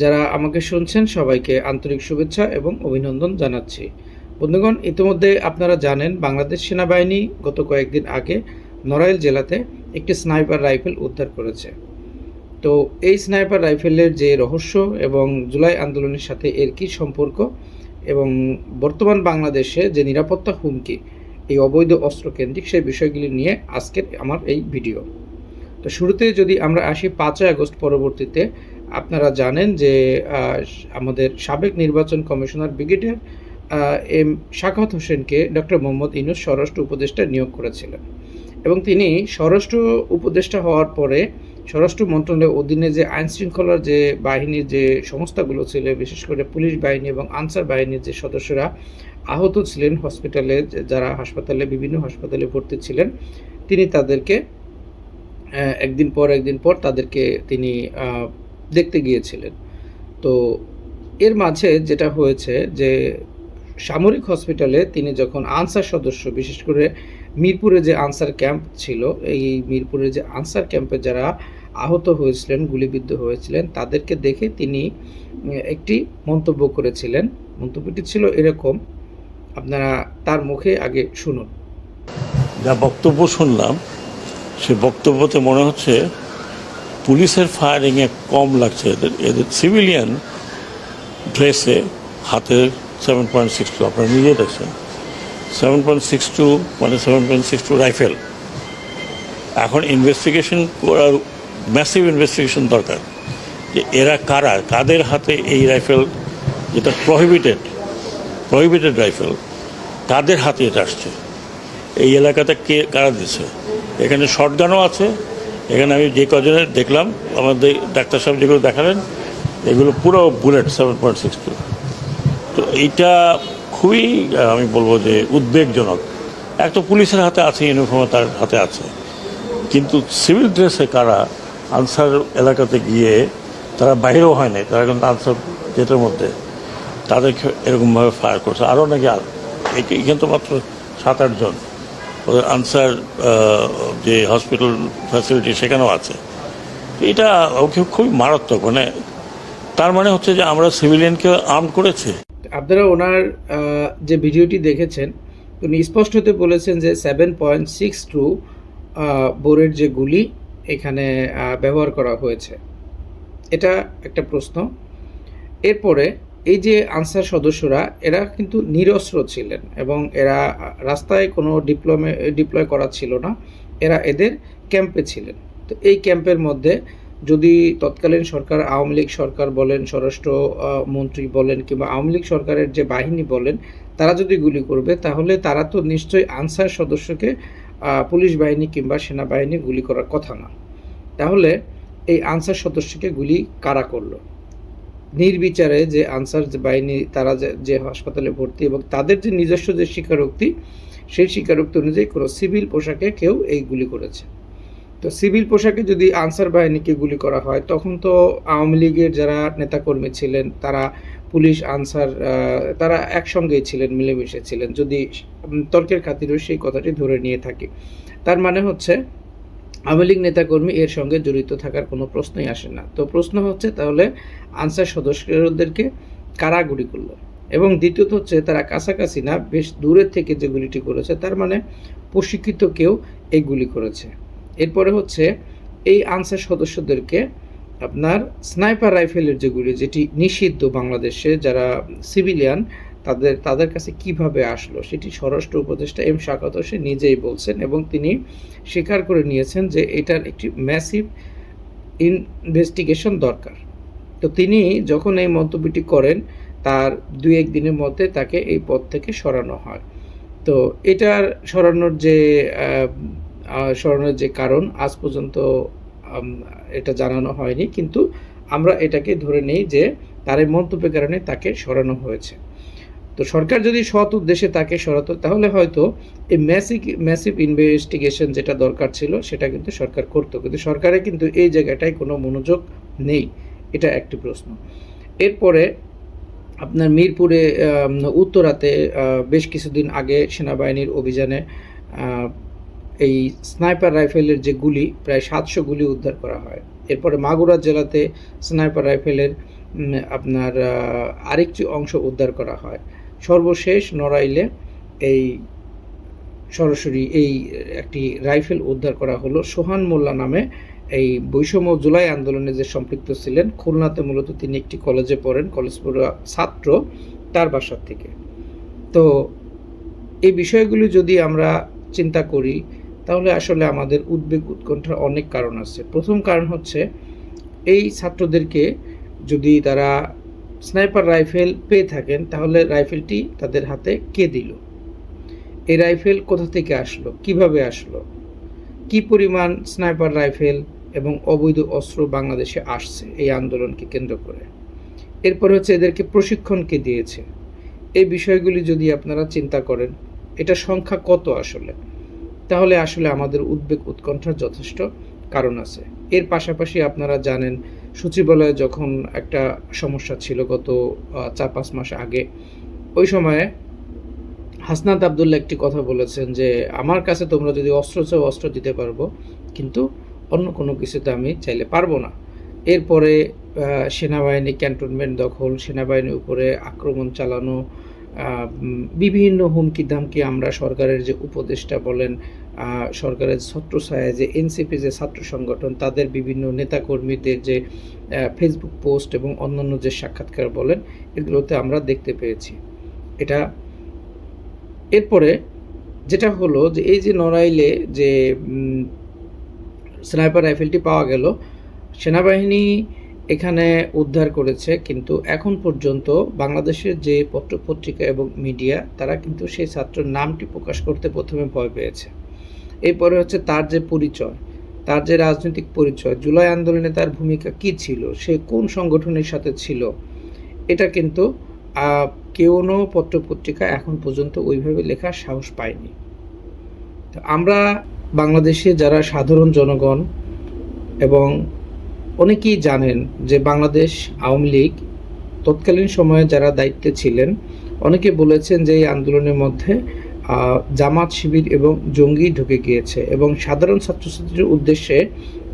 যারা আমাকে শুনছেন, সবাইকে আন্তরিক শুভেচ্ছা এবং অভিনন্দন জানাচ্ছি। বন্ধুগণ, ইতিমধ্যে আপনারা জানেন, বাংলাদেশ সেনাবাহিনী গত কয়েকদিন আগে নড়াইল জেলাতে একটি স্নাইপার রাইফেল উদ্ধার করেছে। তো এই স্নাইপার রাইফেলের যে রহস্য এবং জুলাই আন্দোলনের সাথে এর কী সম্পর্ক এবং বর্তমান বাংলাদেশে যে নিরাপত্তা হুমকি, এই অবৈধ অস্ত্র কেন্দ্রিক সেই বিষয়গুলি নিয়ে আজকের আমার এই ভিডিও। তো শুরুতে যদি আমরা আসি পাঁচই আগস্ট পরবর্তীতে আপনারা জানেন যে আমাদের সাবেক নির্বাচন কমিশনার ব্রিগেডিয়ার এম শাখাত হোসেনকে ডক্টর মোহাম্মদ ইনুস স্বরাষ্ট্র উপদেষ্টা নিয়োগ করেছিলেন। এবং তিনি স্বরাষ্ট্র উপদেষ্টা হওয়ার পরে স্বরাষ্ট্র মন্ত্রণালয়ের অধীনে যে আইন শৃঙ্খলার যে বাহিনীর যে সংস্থাগুলো ছিল, বিশেষ করে পুলিশ বাহিনী এবং আনসার বাহিনীর যে সদস্যরা আহত ছিলেন হসপিটালে যারা হাসপাতালে, বিভিন্ন হাসপাতালে ভর্তি ছিলেন, তিনি তাদেরকে একদিন পর একদিন পর তাদেরকে তিনি দেখতে গিয়েছিলেন। তো এর মাঝে যেটা হয়েছে যে সামরিক হসপিটালে তিনি যখন আনসার সদস্য, বিশেষ করে মিরপুরে যে আনসার ক্যাম্প ছিল, এই মিরপুরে যে আনসার ক্যাম্পে যারা আহত হয়েছিলেন, গুলিবিদ্ধ হয়েছিলেন, তাদেরকে দেখে তিনি একটি মন্তব্য করেছিলেন। মন্তব্যটি ছিল এরকম, আপনারা তার মুখে আগে শুনুন। যা বক্তব্য শুনলাম, সে বক্তব্যতে মনে হচ্ছে পুলিশের ফায়ারিংয়ে কম লাগছে। এদের এদের সিভিলিয়ান ড্রেসে হাতে সেভেন পয়েন্ট সিক্স টু আপনারা নিজে দেখছেন। সেভেন পয়েন্ট সিক্স টু মানে seven point six two rifle এখন ইনভেস্টিগেশন করার ম্যাসিভ ইনভেস্টিগেশন দরকার। যে এরা কারা, কাদের হাতে এই রাইফেল যেটা প্রহিবিটেড প্রহিবিটেড রাইফেল কাদের হাতে এটা আসছে? এই এলাকাতে কে, কারা দিচ্ছে? এখানে শর্টগানও আছে এখানে আমি যে কজনের দেখলাম, আমাদের ডাক্তার সাহেব যেগুলো দেখালেন, এগুলো পুরো bullet seven point six two তো এইটা খুবই আমি বলব যে উদ্বেগজনক। এক তো পুলিশের হাতে আছে ইউনিফর্ম তার হাতে আছে। কিন্তু সিভিল ড্রেসে কারা আনসার এলাকাতে গিয়ে তারা বাইরেও হয় নাই, তারা কিন্তু আনসার গেটের মধ্যে, তাদেরকে এরকমভাবে ফায়ার করছে। আরও নাকি আর এখানে তো মাত্র সাত আটজন। আনসার যে হসপিটাল ফ্যাসিলিটি সেখানেও আছে। এটা খুবই মারাত্মক মানে তার মানে হচ্ছে যে আমরা সিভিলিয়ানকে আর্ম করেছি। আপনারা ওনার যে ভিডিওটি দেখেছেন, উনি স্পষ্ট স্পষ্টতে বলেছেন যে সেভেন পয়েন্ট সিক্স টু বোরের যে গুলি এখানে ব্যবহার করা হয়েছে। এটা একটা প্রশ্ন। এরপরে এই যে আনসার সদস্যরা, এরা কিন্তু নিরস্ত্র ছিলেন এবং এরা রাস্তায় কোনো ডিপ্লমে, ডিপ্লয় করা ছিল না। এরা এদের ক্যাম্পে ছিলেন। তো এই ক্যাম্পের মধ্যে যদি তৎকালীন সরকার, আওয়ামী লীগ সরকার বলেন, স্বরাষ্ট্র মন্ত্রী বলেন কিংবা আওয়ামী লীগ সরকারের যে বাহিনী বলেন, তারা যদি গুলি করবে, তাহলে তারা তো নিশ্চয়ই আনসার সদস্যকে পুলিশ বাহিনী কিংবা সেনাবাহিনী গুলি করার কথা না। তাহলে এই আনসার সদস্যকে গুলি কারা করল? নির্বিচারে যে আনসার বাহিনী, তারা যে- হাসপাতালে ভর্তি এবং তাদের যে নিজস্ব যে স্বীকারোক্তি, সেই স্বীকারোক্তি অনুযায়ী কোনো সিভিল পোশাকে কেউ এই গুলি করেছে। তো সিভিল পোশাকে যদি আনসার বাহিনীকে গুলি করা হয়, তখন তো আওয়ামী লীগের যারা নেতাকর্মী ছিলেন, তারা পুলিশ আনসার তারা একসঙ্গেই ছিলেন, মিলেমিশে ছিলেন। যদি তর্কের খাতিরেও সেই কথাটি ধরে নিয়ে থাকি। তার মানে হচ্ছে আওয়ামী লীগ নেতাকর্মী এর সঙ্গে জড়িত থাকার কোনো প্রশ্নই আসে না। তো প্রশ্ন হচ্ছে তাহলে আনসার সদস্যদেরকে কারা গুলি করল? এবং দ্বিতীয়ত হচ্ছে তারা কাছাকাছি না, বেশ দূরের থেকে যে গুলিটি করেছে তার মানে প্রশিক্ষিত কেউ এই গুলি করেছে। এরপরে হচ্ছে এই আনসার সদস্যদেরকে আপনার স্নাইপার রাইফেলের যে গুলি, যেটি নিষিদ্ধ বাংলাদেশে যারা সিভিলিয়ান তাদের তাদের কাছে কীভাবে আসলো? সেটি স্বরাষ্ট্র উপদেষ্টা এম শাকাত সে নিজেই বলছেন এবং তিনি স্বীকার করে নিয়েছেন যে এটার একটি ম্যাসিভ ইনভেস্টিগেশন দরকার। তো তিনি যখন এই মন্তব্যটি করেন, তার দুই এক দিনের মধ্যে তাকে এই পদ থেকে সরানো হয়। তো এটার সরানোর যে সরানোর যে কারণ আজ পর্যন্ত এটা জানানো হয়নি। কিন্তু আমরা এটাকে ধরে নেই যে তার এই মন্তব্যের কারণে তাকে সরানো হয়েছে। তো সরকার যদি সৎ উদ্দেশ্যে তাকে সরাতো, তাহলে হয়তো এই ম্যাসিভ ম্যাসিভ ইনভেস্টিগেশন যেটা দরকার ছিল, সেটা কিন্তু সরকার করতো। কিন্তু সরকারের কিন্তু এই জায়গাটায় কোনো মনোযোগ নেই। এটা একটি প্রশ্ন। এরপরে আপনার মিরপুরে উত্তরাতে বেশ কিছুদিন আগে সেনাবাহিনীর অভিযানে এই স্নাইপার রাইফেলের যে গুলি, প্রায় সাতশো গুলি উদ্ধার করা হয়। এরপরে মাগুরা জেলাতে স্নাইপার রাইফেলের আপনার আরেকটি অংশ উদ্ধার করা হয়। সর্বশেষ নড়াইলে এই সরাসরি এই একটি রাইফেল উদ্ধার করা হলো। সোহান মোল্লা নামে এই বৈষম্য জুলাই আন্দোলনে যে সম্পৃক্ত ছিলেন, খুলনাতে মূলত তিনি একটি কলেজে পড়েন, কলেজ পড়ুয়া ছাত্র তার বাসার থেকে। তো এই বিষয়গুলি যদি আমরা চিন্তা করি, তাহলে আসলে আমাদের উদ্বেগ উৎকণ্ঠার অনেক কারণ আছে। প্রথম কারণ হচ্ছে, এই ছাত্রদেরকে যদি তারা স্নাইপার রাইফেল পেয়ে থাকেন, তাহলে রাইফেলটি তাদের হাতে কে দিল? এই রাইফেল কোথা থেকে আসলো? কীভাবে আসলো? কি পরিমাণ স্নাইপার রাইফেল এবং অবৈধ অস্ত্র বাংলাদেশে আসছে? এই আন্দোলনকে কেন্দ্র করে। এরপর হচ্ছে এদেরকে প্রশিক্ষণ কে দিয়েছে? এই বিষয়গুলি যদি আপনারা চিন্তা করেন, এটা সংখ্যা কত আসলে? তাহলে আসলে আমাদের উদ্বেগ উৎকণ্ঠার যথেষ্ট কারণ আছে। এর পাশাপাশি আপনারা জানেন সচিবালয়ে যখন একটা সমস্যা ছিল গত চার পাঁচ মাস আগে, ওই সময়ে হাসনাত আবদুল্লাহ একটি কথা বলেছেন যে, আমার কাছে তোমরা যদি অস্ত্র চাও, অস্ত্র দিতে পারব, কিন্তু অন্য কোনো কিছুতে আমি চাইলে পারব না। এরপরে সেনাবাহিনী ক্যান্টনমেন্ট দখল, সেনাবাহিনীর উপরে আক্রমণ চালানো বিভিন্ন হুমকি ধামকি আমরা সরকারের যে উপদেষ্টা বলেন সরকারের ছত্রছায়ায় যে এনসিপি যে ছাত্র সংগঠন, তাদের বিভিন্ন নেতাকর্মীদের যে ফেসবুক পোস্ট এবং অন্যান্য যে সাক্ষাৎকার বলেন, এগুলোতে আমরা দেখতে পেয়েছি। এটা এরপরে যেটা হলো যে এই যে নড়াইলে যে স্নাইপার রাইফেলটি পাওয়া গেল, সেনাবাহিনী এখানে উদ্ধার করেছে কিন্তু এখন পর্যন্ত বাংলাদেশের যে পত্র পত্রিকা এবং মিডিয়া তারা কিন্তু সেই ছাত্রের নামটি প্রকাশ করতে প্রথমে ভয় পেয়েছে। এরপরে হচ্ছে তার যে পরিচয় তার যে রাজনৈতিক পরিচয় জুলাই আন্দোলনে তার ভূমিকা কি ছিল সে কোন সংগঠনের সাথে ছিল এটা কিন্তু আহ, পত্র পত্রিকা এখন পর্যন্ত ওইভাবে লেখার সাহস পায়নি। তো আমরা বাংলাদেশে যারা সাধারণ জনগণ এবং অনেকেই জানেন যে বাংলাদেশ আওয়ামী লীগ তৎকালীন সময়ে যারা দায়িত্বে ছিলেন, অনেকে বলেছেন যে এই আন্দোলনের মধ্যে জামাত শিবির এবং জঙ্গি ঢুকে গিয়েছে এবং সাধারণ ছাত্রছাত্রীর উদ্দেশ্যে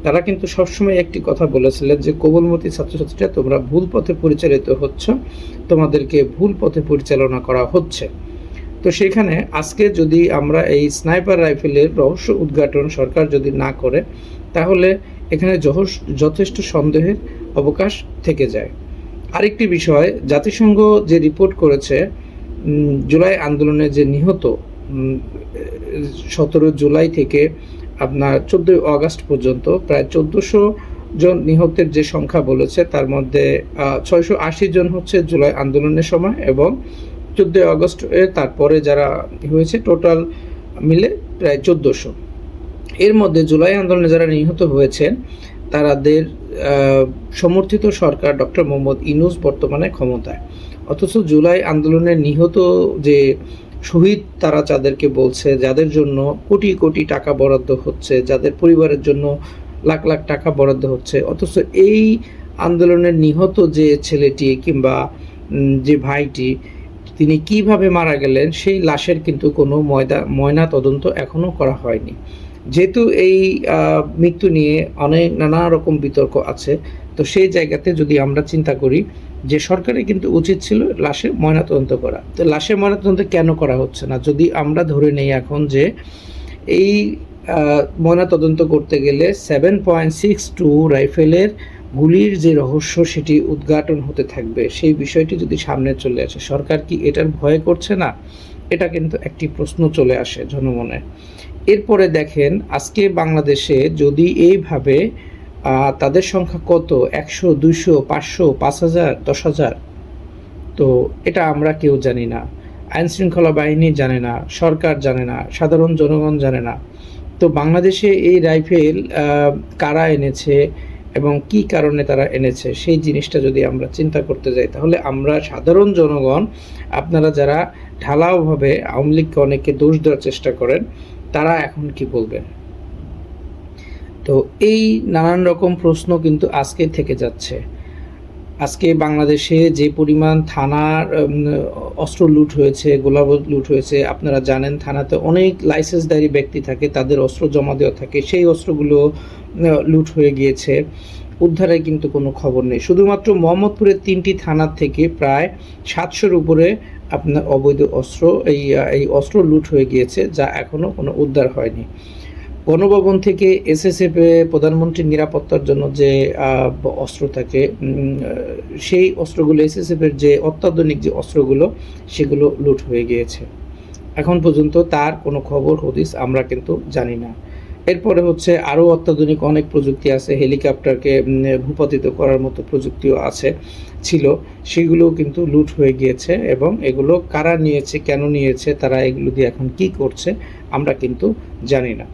তারা কিন্তু সবসময় একটি কথা বলেছিলেন যে, কোমলমতি ছাত্রছাত্রীরা, তোমরা ভুল পথে পরিচালিত হচ্ছ, তোমাদেরকে ভুল পথে পরিচালনা করা হচ্ছে। তো সেখানে আজকে যদি আমরা এই স্নাইপার রাইফেলের রহস্য উদ্ঘাটন সরকার যদি না করে, তাহলে এখানে যথেষ্ট সন্দেহের অবকাশ থেকে যায়। আরেকটি বিষয়, জাতিসংঘ যে রিপোর্ট করেছে জুলাই আন্দোলনে যে নিহত সতেরো জুলাই থেকে আপনার চোদ্দোই আগস্ট পর্যন্ত প্রায় চোদ্দোশো জন নিহতের যে সংখ্যা বলেছে, তার মধ্যে ছয়শো আশি জন হচ্ছে জুলাই আন্দোলনের সময় এবং চোদ্দোই আগস্ট তারপরে যারা হয়েছে, টোটাল মিলে প্রায় চোদ্দোশো। এর মধ্যে জুলাই আন্দোলনে যারা নিহত হয়েছেন তাদের সমর্থিত সরকার ডক্টর মোহাম্মদ ইনুস বর্তমানে ক্ষমতায়। অথচ জুলাই আন্দোলনে নিহত যে শহীদ তারা যাদেরকে বলছে, যাদের জন্য কোটি কোটি টাকা বরাদ্দ হচ্ছে, যাদের পরিবারের জন্য লাখ লাখ টাকা বরাদ্দ হচ্ছে, অথচ এই আন্দোলনের নিহত যে ছেলেটি কিংবা যে ভাইটি, তিনি কীভাবে মারা গেলেন, সেই লাশের কিন্তু কোনো ময়দা, ময়না তদন্ত এখনও করা হয়নি। যেহেতু এই মৃত্যু নিয়ে অনেক নানা রকম বিতর্ক আছে, তো সেই জায়গাতে যদি আমরা চিন্তা করি যে সরকারের কিন্তু উচিত ছিল লাশের ময়নাতদন্ত করা। তো লাশের ময়নাতদন্ত কেন করা হচ্ছে না? যদি আমরা ধরে নেই এখন যে এই ময়নাতদন্ত করতে গেলে সেভেন পয়েন্ট সিক্স টু রাইফেলের গুলির যে রহস্য সেটি উদ্ঘাটন হতে থাকবে, সেই বিষয়টি যদি সামনে চলে আসে, সরকার কি এটার ভয় করছে না? এটা কিন্তু একটি প্রশ্ন চলে আসে জনমনে। এরপরে দেখেন, আজকে বাংলাদেশে যদি এইভাবে তাদের সংখ্যা কত? একশো, দুইশো, পাঁচশো, পাঁচ হাজার, দশ হাজার? তো এটা আমরা কেউ জানি না। আইন শৃঙ্খলা বাহিনী জানে না, সরকার জানে না, সাধারণ জনগণ জানে না। তো বাংলাদেশে এই রাইফেল কারা এনেছে এবং কি কারণে তারা এনেছে, সেই জিনিসটা যদি আমরা চিন্তা করতে যাই, তাহলে আমরা সাধারণ জনগণ, আপনারা যারা ঢালাওভাবে আওয়ামী লীগকে অনেকে দোষ দেওয়ার চেষ্টা করেন তারা এখন কি বলবেন? তো এই নানান রকম প্রশ্ন কিন্তু আজকে থেকে যাচ্ছে। আজকে বাংলাদেশে যে পরিমাণ থানার অস্ত্র লুট হয়েছে, গোলাবারুদ লুট হয়েছে, আপনারা জানেন থানাতে অনেক লাইসেন্সধারী ব্যক্তি থাকে, তাদের অস্ত্র জমা দেওয়া থাকে, সেই অস্ত্রগুলো লুট হয়ে গিয়েছে। উদ্ধারের কিন্তু কোনো খবর নেই। শুধুমাত্র মোহাম্মদপুরের তিনটি থানার থেকে প্রায় সাতশোর উপরে আপনার অবৈধ অস্ত্র, এই এই অস্ত্র লুট হয়ে গিয়েছে, যা এখনও কোনো উদ্ধার হয়নি। গণভবন থেকে এসএসএফ প্রধানমন্ত্রীর নিরাপত্তার জন্য যে অস্ত্র থাকে সেই অস্ত্রগুলো, এসএসএফ এর যে অত্যাধুনিক যে অস্ত্রগুলো, সেগুলো লুট হয়ে গিয়েছে। এখন পর্যন্ত তার কোনো খবর, হদিস আমরা কিন্তু জানি না। এরপরে হচ্ছে আরও অত্যাধুনিক অনেক প্রযুক্তি আছে, হেলিকপ্টারকে ভূপাতিত করার মতো প্রযুক্তিও আছে, ছিল। সেগুলোও কিন্তু লুট হয়ে গিয়েছে এবং এগুলো কারা নিয়েছে, কেন নিয়েছে, তারা এগুলো দিয়ে এখন কি করছে, আমরা কিন্তু জানি না।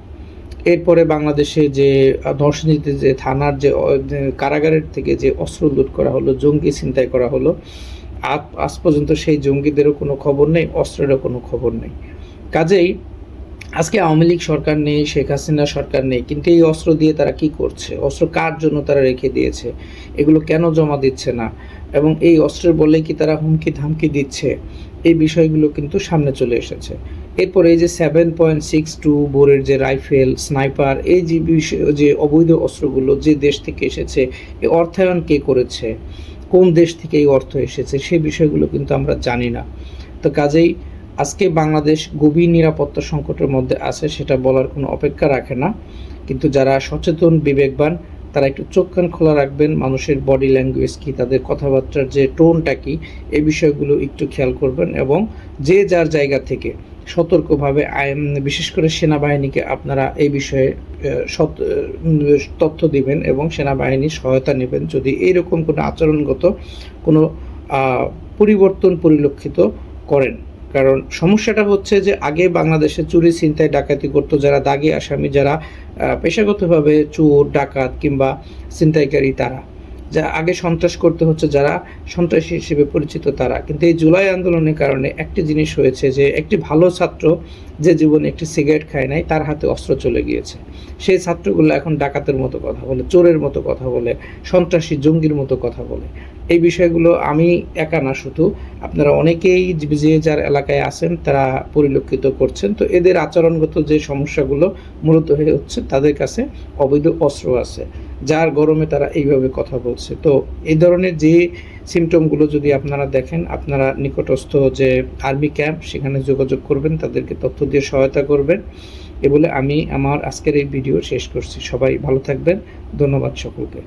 এরপরে বাংলাদেশে যে ধর্ষণীতে যে থানার যে কারাগারের থেকে যে অস্ত্র লুট করা হলো, জঙ্গি ছিনতাই করা হলো, আজ পর্যন্ত সেই জঙ্গিদেরও কোনো খবর নেই, অস্ত্রেরও কোনো খবর নেই। কাজেই আজকে আওয়ামী লীগ সরকার নেই, শেখ হাসিনা সরকার নেই, কিন্তু এই অস্ত্র দিয়ে তারা কি করছে? অস্ত্র কার জন্য তারা রেখে দিয়েছে? এগুলো কেন জমা দিচ্ছে না? এবং এই অস্ত্রের বলে কি তারা হুমকি ধামকি দিচ্ছে? এই বিষয়গুলো কিন্তু সামনে চলে এসেছে। এরপরে এই যে সেভেন পয়েন্ট সিক্স টু বোরের যে রাইফেল, স্নাইপার, এই যে বিষয়, যে অবৈধ অস্ত্রগুলো যে দেশ থেকে এসেছে এই অর্থায়ন কে করেছে? কোন দেশ থেকে এই অর্থ এসেছে? সেই বিষয়গুলো কিন্তু আমরা জানি না। তো কাজেই আজকে বাংলাদেশ গভীর নিরাপত্তা সংকটের মধ্যে আছে, সেটা বলার কোনো অপেক্ষা রাখে না। কিন্তু যারা সচেতন, বিবেকবান, তারা একটু চোখ কান খোলা রাখবেন। মানুষের বডি ল্যাঙ্গুয়েজ কি, তাদের কথাবার্তার যে টোনটা কি এই বিষয়গুলো একটু খেয়াল করবেন এবং যে যার জায়গা থেকে সতর্কভাবে বিশেষ করে সেনাবাহিনীকে আপনারা এই বিষয়ে তথ্য দিবেন এবং সেনাবাহিনীর সহায়তা নেবেন। যদি এইরকম কোনো আচরণগত কোনো পরিবর্তন পরিলক্ষিত করেন। কারণ সমস্যাটা হচ্ছে যে আগে বাংলাদেশে চুরি, ছিনতাই, ডাকাতি করতো যারা দাগি আসামি, যারা পেশাগতভাবে চোর, ডাকাত কিংবা ছিনতাইকারী তারা। যা আগে সন্ত্রাস করতে হচ্ছে যারা সন্ত্রাসী হিসেবে পরিচিত তারা। কিন্তু এই জুলাই আন্দোলনের কারণে একটি জিনিস হয়েছে যে, একটি ভালো ছাত্র যে জীবনে একটি সিগারেট খায় নাই, তার হাতে অস্ত্র চলে গিয়েছে। সেই ছাত্রগুলো এখন ডাকাতের মতো কথা বলে, চোরের মতো কথা বলে, সন্ত্রাসী জঙ্গির মতো কথা বলে। এই বিষয়গুলো আমি একা না, শুধু আপনারা অনেকেই যে যার এলাকায় আছেন, তারা পরিলক্ষিত করছেন। তো এদের আচরণগত যে সমস্যাগুলো মূলত হয়ে হচ্ছে তাদের কাছে অবৈধ অস্ত্র আছে। যার গরমে তারা এইভাবে কথা বলছে। তো এই ধরনের যে সিমটমগুলো যদি আপনারা দেখেন, আপনারা নিকটস্থ যে আর্মি ক্যাম্প, সেখানে যোগাযোগ করবেন, তাদেরকে তথ্য দিয়ে সহায়তা করবেন। এ বলে আমি আমার আজকের এই ভিডিও শেষ করছি। সবাই ভালো থাকবেন। ধন্যবাদ সকলকে।